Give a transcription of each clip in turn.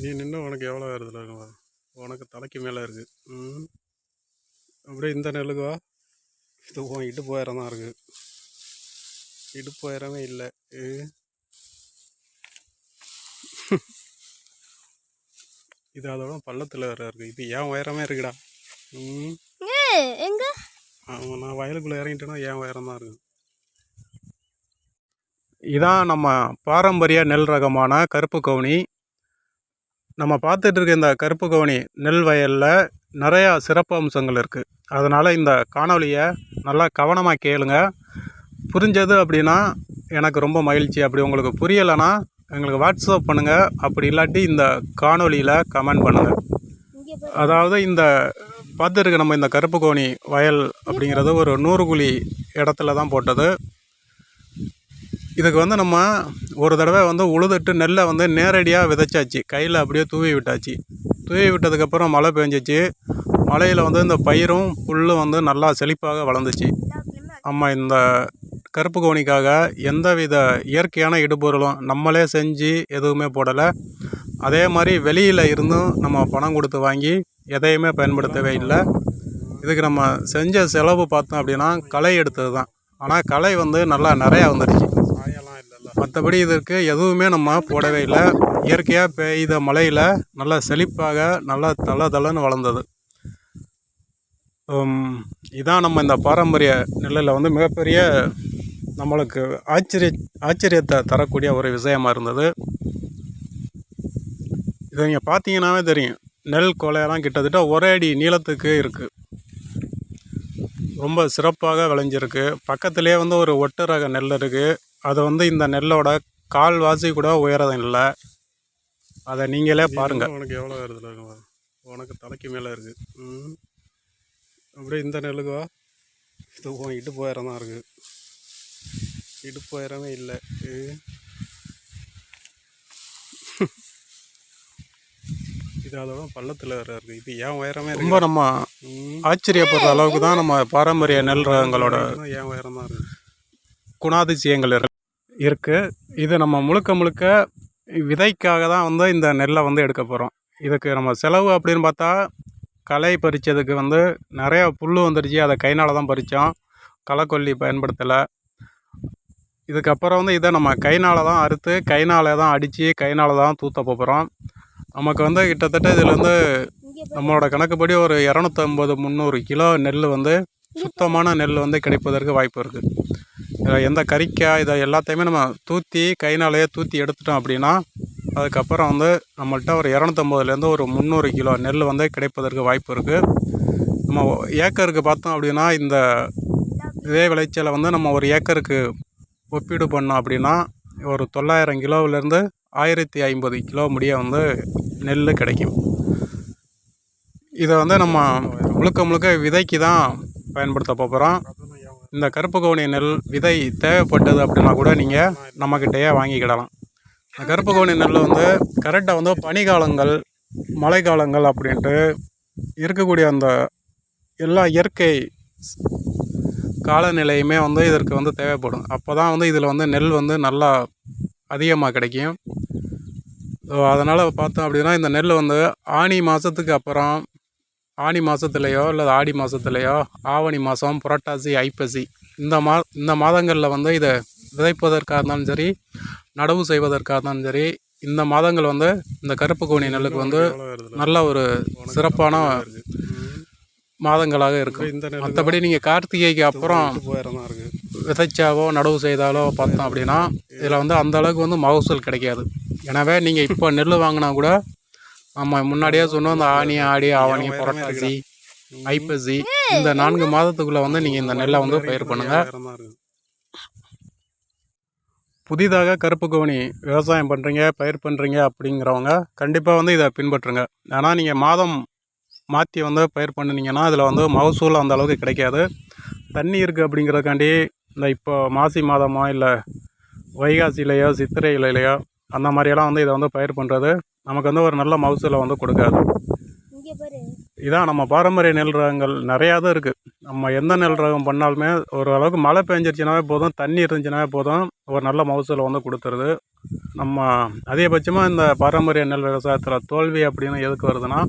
நீ நின்று உனக்கு எவ்வளோ வருதுல. உனக்கு தலைக்கு மேலே இருக்கு. ம். அப்படியே இந்த நெல்லுக்கு வா. இது உன் இடுப்பு உயரம் தான் இருக்கு. இடுப்பு உயரமே இல்லை. இது அதோட பள்ளத்தில் வேற இருக்கு. இது ஏன் உயரமே இருக்குடா. ம். எங்க? ஆமாம் நான் வயலுக்குள்ளே இறங்கிட்டேன்னா ஏன் உயரம் தான் இருக்கு. இதான் நம்ம பாரம்பரிய நெல் ரகமான கருப்பு கவுனி. நம்ம பார்த்துட்டு இருக்க இந்த கருப்பு கவுனி நெல் வயலில் நிறையா சிறப்பு அம்சங்கள் இருக்குது அதனால் இந்த காணொலியை நல்லா கவனமாக கேளுங்க. புரிஞ்சது அப்படின்னா எனக்கு ரொம்ப மகிழ்ச்சி. அப்படி உங்களுக்கு புரியலைன்னா எங்களுக்கு வாட்ஸ்அப் பண்ணுங்கள் அப்படி இல்லாட்டி இந்த காணொலியில் கமெண்ட் பண்ணுங்கள். அதாவது இந்த பார்த்துருக்க நம்ம இந்த கருப்பு கோணி வயல் அப்படிங்கிறது ஒரு நூறு குழி இடத்துல தான் போட்டது. இதுக்கு வந்து நம்ம ஒரு தடவை வந்து உழுதுட்டு நெல்லை வந்து நேரடியாக விதைச்சாச்சு. கையில் அப்படியே தூவி விட்டாச்சு. தூவி விட்டதுக்கப்புறம் மழை பெஞ்சிச்சு. மழையில் வந்து இந்த பயிரும் புல்லும் வந்து நல்லா செழிப்பாக வளர்ந்துச்சு. நம்ம இந்த கருப்பு கோணிக்காக எந்தவித இயற்கையான இடுபொருளும் நம்மளே செஞ்சு எதுவுமே போடலை. அதே மாதிரி வெளியில் இருந்தும் நம்ம பணம் கொடுத்து வாங்கி எதையுமே பயன்படுத்தவே இல்லை. இதுக்கு நம்ம செஞ்ச செலவு பார்த்தோம் அப்படின்னா களை எடுத்தது தான் ஆனால் களை வந்து நல்லா நிறையா வந்துடுச்சு. மற்றபடி இதற்கு எதுவுமே நம்ம போடவே இல்லை. இயற்கையாக பெய்த மழையில் நல்லா செழிப்பாக நல்லா தள தளன்னு வளர்ந்தது. இதான் நம்ம இந்த பாரம்பரிய நெல்லில் வந்து மிகப்பெரிய நம்மளுக்கு ஆச்சரிய ஆச்சரியத்தை தரக்கூடிய ஒரு விஷயமாக இருந்தது. இதை நீங்கள் பார்த்தீங்கன்னாவே தெரியும். நெல் கொலையெல்லாம் கிட்டத்தட்ட ஒரே அடி நீளத்துக்கு இருக்குது ரொம்ப சிறப்பாக விளைஞ்சிருக்கு. பக்கத்துலேயே வந்து ஒரு ஒட்டு ரக நெல் இருக்குது அது வந்து இந்த நெல்லோட கால்வாசி கூட உயரம் இல்லை. அதை நீங்களே பாருங்கள் உனக்கு எவ்வளோ வருதுல. உனக்கு தலைக்கு மேலே இருக்குது அப்படியே இந்த நெல்லுக்கு இது இடுப்பு உயரம் தான் இருக்குது இடுப்பு உயரமே இல்லை. இது அதோட பள்ளத்தில் வேற இருக்கு. இது ஏன் உயரமே ரொம்ப நம்ம ஆச்சரியப்படுற அளவுக்கு தான் நம்ம பாரம்பரிய நெல் ரகங்களோட ஏன் உயரம் தான் இருக்கு. குணாதிசயங்கள் இருக்குது இது நம்ம முழுக்க முழுக்க விதைக்காக தான் வந்து இந்த நெல்லை வந்து எடுக்க போகிறோம் இதுக்கு நம்ம செலவு அப்படின்னு பார்த்தா களை பறித்ததுக்கு வந்து நிறையா புல் வந்துடுச்சு அதை கைனால் தான் பறித்தோம் களைக்கொல்லி பயன்படுத்தலை. இதுக்கப்புறம் வந்து இதை நம்ம கைனால் தான் அறுத்து கைனால் தான் அடித்து கைனால் தான் தூத்த போகிறோம் நமக்கு வந்து கிட்டத்தட்ட இதில் வந்து நம்மளோட கணக்குப்படி ஒரு இரநூத்தம்பது முந்நூறு கிலோ நெல் வந்து சுத்தமான நெல் வந்து கிடைப்பதற்கு வாய்ப்பு இருக்குது எந்த கறிக்காய் இதை எல்லாத்தையுமே நம்ம தூற்றி கைனாலேயே தூற்றி எடுத்துட்டோம் அப்படின்னா அதுக்கப்புறம் வந்து நம்மள்கிட்ட ஒரு இரநூத்தம்பதுலேருந்து ஒரு முந்நூறு கிலோ நெல் வந்து கிடைப்பதற்கு வாய்ப்பு இருக்குது நம்ம ஏக்கருக்கு பார்த்தோம் அப்படின்னா இந்த இதே விளைச்சலை வந்து நம்ம ஒரு ஏக்கருக்கு ஒப்பீடு பண்ணோம் அப்படின்னா ஒரு தொள்ளாயிரம் கிலோவிலேருந்து ஆயிரத்தி ஐம்பது கிலோ முடிய வந்து நெல் கிடைக்கும். இதை வந்து நம்ம முழுக்க முழுக்க விதைக்கு தான் பயன்படுத்த போகிறோம். இந்த கருப்பு கவுனி நெல் விதை தேவைப்பட்டது அப்படின்னா கூட நீங்கள் நம்மக்கிட்டேயே வாங்கிக்கிடலாம். இந்த கருப்பு கவுனி நெல் வந்து கரெக்டாக வந்து பனிக்காலங்கள் மழைக்காலங்கள் அப்படின்ட்டு இருக்கக்கூடிய அந்த எல்லா இயற்கை காலநிலையுமே வந்து இதற்கு வந்து தேவைப்படும். அப்போ தான் வந்து இதில் வந்து நெல் வந்து நல்லா அதிகமாக கிடைக்கும். ஸோ அதனால் பார்த்தோம் அப்படின்னா இந்த நெல் வந்து ஆனி மாதத்துக்கு அப்புறம் ஆனி மாதத்துலையோ இல்லை ஆடி மாதத்துலையோ ஆவணி மாதம் புரட்டாசி ஐப்பசி இந்த மா இந்த மாதங்களில் வந்து இதை விதைப்பதற்காக இருந்தாலும் சரி நடவு செய்வதற்காக இருந்தாலும் சரி இந்த மாதங்கள் வந்து இந்த கருப்பு கோணி நெல்லுக்கு வந்து நல்ல ஒரு சிறப்பான மாதங்களாக இருக்கும். மற்றபடி நீங்கள் கார்த்திகைக்கு அப்புறம் விதைச்சாவோ நடவு செய்தாலோ பார்த்தோம் அப்படின்னா இதில் வந்து அந்த அளவுக்கு வந்து மகசூல் கிடைக்காது. எனவே நீங்கள் இப்போ நெல் வாங்கினா கூட நம்ம முன்னாடியே சொன்னோம் இந்த ஆனி ஆடி ஆவணி புரட்டாசி ஐப்பசி இந்த நான்கு மாதத்துக்குள்ளே வந்து நீங்கள் இந்த நெல்லை வந்து பயிர் பண்ணுங்கள் புதிதாக கருப்பு கவுனி விவசாயம் பண்ணுறீங்க பயிர் பண்ணுறீங்க அப்படிங்கிறவங்க கண்டிப்பாக வந்து இதை பின்பற்றுங்க. ஆனால் நீங்கள் மாதம் மாற்றி வந்து பயிர் பண்ணினீங்கன்னா இதில் வந்து மகசூல் அந்த அளவுக்கு கிடைக்காது. தண்ணி இருக்குது அப்படிங்கிறதுக்காண்டி இந்த இப்போ மாசி மாதமோ இல்லை வைகாசியிலையோ சித்திரை இலையிலையோ அந்த மாதிரியெல்லாம் வந்து இதை வந்து பயிர் பண்ணுறது நமக்கு வந்து ஒரு நல்ல மகசூலை வந்து கொடுக்காது. இதான் நம்ம பாரம்பரிய நெல் ரகங்கள் நிறையா தான் இருக்குது நம்ம எந்த நெல் ரகம் பண்ணாலுமே ஒரு அளவுக்கு மழை பெஞ்சிருச்சுனாவே போதும் தண்ணி இருந்துச்சுனாவே போதும் ஒரு நல்ல மகசூலை வந்து கொடுத்துருது. நம்ம அதிகபட்சமாக இந்த பாரம்பரிய நெல் விவசாயத்தில் தோல்வி அப்படின்னு எதுக்கு வருதுன்னா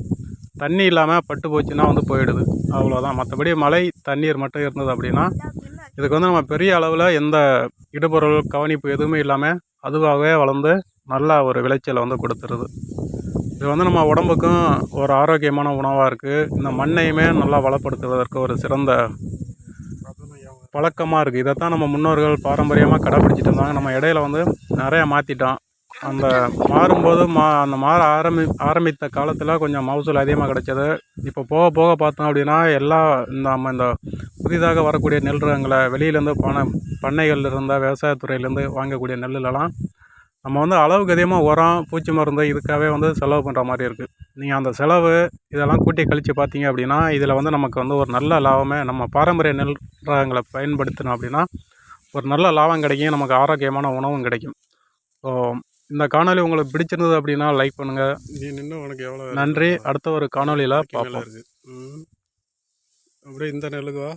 தண்ணி இல்லாமல் பட்டு போச்சுன்னா வந்து போயிடுது. அவ்வளோதான் மற்றபடி மழை தண்ணீர் மட்டும் இருந்தது அப்படின்னா இதுக்கு வந்து நம்ம பெரிய அளவில் எந்த இடுபொருள் கவனிப்பு எதுவுமே இல்லாமல் அதுவாகவே வளர்ந்து நல்லா ஒரு விளைச்சலை வந்து கொடுத்துருது. இது வந்து நம்ம உடம்புக்கும் ஒரு ஆரோக்கியமான உணவாக இருக்குது இந்த மண்ணையுமே நல்லா வளப்படுத்துவதற்கு ஒரு சிறந்த பழக்கமாக இருக்குது இதைத்தான் நம்ம முன்னோர்கள் பாரம்பரியமாக கடைப்பிடிச்சிட்டு இருந்தாங்க. நம்ம இடையில வந்து நிறையா மாற்றிட்டோம் அந்த மாறும்போது மா அந்த மாற ஆரம்பி ஆரம்பித்த காலத்தில் கொஞ்சம் மகசூல் அதிகமாக கிடைச்சது. இப்போ போக போக பார்த்தோம் அப்படின்னா எல்லா இந்த நம்ம இந்த புதிதாக வரக்கூடிய நெல் ரகங்களை வெளியிலேருந்து பண பண்ணைகள்ல விவசாயத்துறையிலேருந்து வாங்கக்கூடிய நெல்லுலலாம் நம்ம வந்து அளவுக்கு அதிகமாக உரம் பூச்சி மருந்து இதுக்காகவே வந்து செலவு பண்ணுற மாதிரி இருக்குது நீங்கள் அந்த செலவு இதெல்லாம் கூட்டி கழித்து பார்த்தீங்க அப்படின்னா இதில் வந்து நமக்கு வந்து ஒரு நல்ல லாபமே நம்ம பாரம்பரிய நெல் ரகங்களை பயன்படுத்தினோம் அப்படின்னா ஒரு நல்ல லாபம் கிடைக்கும் நமக்கு ஆரோக்கியமான உணவும் கிடைக்கும். ஸோ இந்த காணொளி உங்களுக்கு பிடிச்சிருந்தது அப்படின்னா லைக் பண்ணுங்கள் நின்று உனக்கு எவ்வளோ நன்றி. அடுத்த ஒரு காணொளியில் மேலே பார்ப்போம். இருக்கு. ம். அப்படியே இந்த நெல்லுக்கு வா.